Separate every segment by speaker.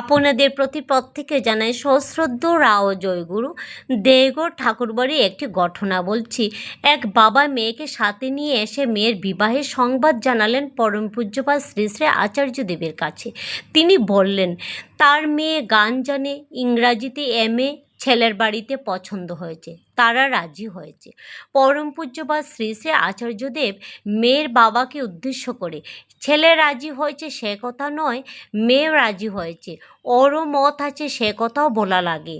Speaker 1: আপনাদের প্রতি প্রত্যেকে জানাই সশ্রদ্ধ রাও জয়গুরু। দেগর ঠাকুরবাড়ি একটি ঘটনা বলছি। এক বাবা মেয়েকে সাথে নিয়ে এসে মেয়ের বিবাহের সংবাদ জানালেন পরম পূজ্যপাল শ্রী শ্রী আচার্যদেবের কাছে। তিনি বললেন, তার মেয়ে গান জানে, ইংরাজিতে এম এ, ছেলের বাড়িতে পছন্দ হয়েছে। তারা রাজি হয়েছে। পরম পূজ্য বা শ্রী শ্রী আচার্যদেব মেয়ের বাবাকে উদ্দেশ্য করে, ছেলে রাজি হয়েছে সে কথা নয় মেয়ে রাজি হয়েছে। ওরও মত আছে সে কথাও বলা লাগে।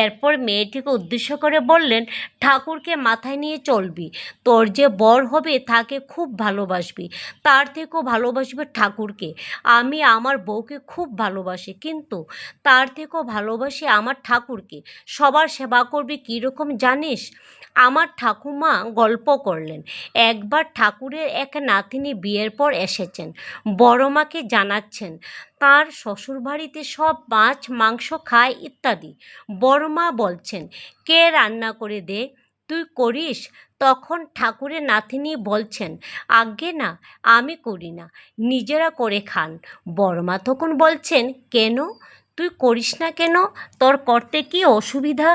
Speaker 1: এরপর মেয়েটিকে উদ্দেশ্য করে বললেন, ঠাকুরকে মাথায় নিয়ে চলবি। তোর যে বর হবে তাকে খুব ভালোবাসবি। তার থেকেও ভালোবাসবে ঠাকুরকে। আমি আমার বউকে খুব ভালোবাসি, কিন্তু তার থেকেও ভালোবাসি আমার ঠাকুরকে। সবার সেবা করবি কীরকম জানিস? আমার ঠাকুমা গল্প করলেন। একবার ঠাকুরের এক নাতিনি বিয়ের পর এসেছেন। বড় মাকে জানাচ্ছেন, তার শ্বশুরবাড়িতে সব মাছ, মাংস খায় ইত্যাদি। বড় মা বলছেন, কে রান্না করে দে? তুই করিস? তখন ঠাকুরের নাতিনি বলছেন আজ্ঞে না, আমি করি না, নিজেরা করে খান। বড়মা তখন বলছেন, কেন? তুই করিস না কেন? তোর করতে কি অসুবিধা?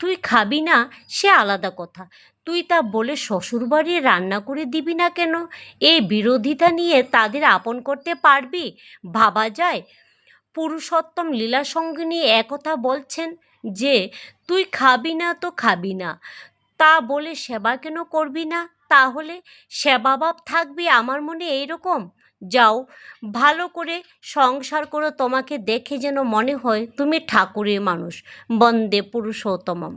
Speaker 1: তুই খাবি না, সে আলাদা কথা। তুই তা বলে শ্বশুরবাড়ি রান্না করে দিবি না কেন? এই বিরোধিতা নিয়ে তাদের আপন করতে পারবি? ভাবা যায়? পুরুষোত্তম লীলা সঙ্গিনী একথা বলছেন যে, তুই খাবি না তো খাবি না। তা বলে সেবা কেন করবি না? তাহলে সেবাভাব থাকবে আমার মনে এই রকম যাও, ভালো করে সংসার করো, তোমাকে দেখে যেন মনে হয় তুমি ঠাকুরের মানুষ। বন্দে পুরুষোত্তমম।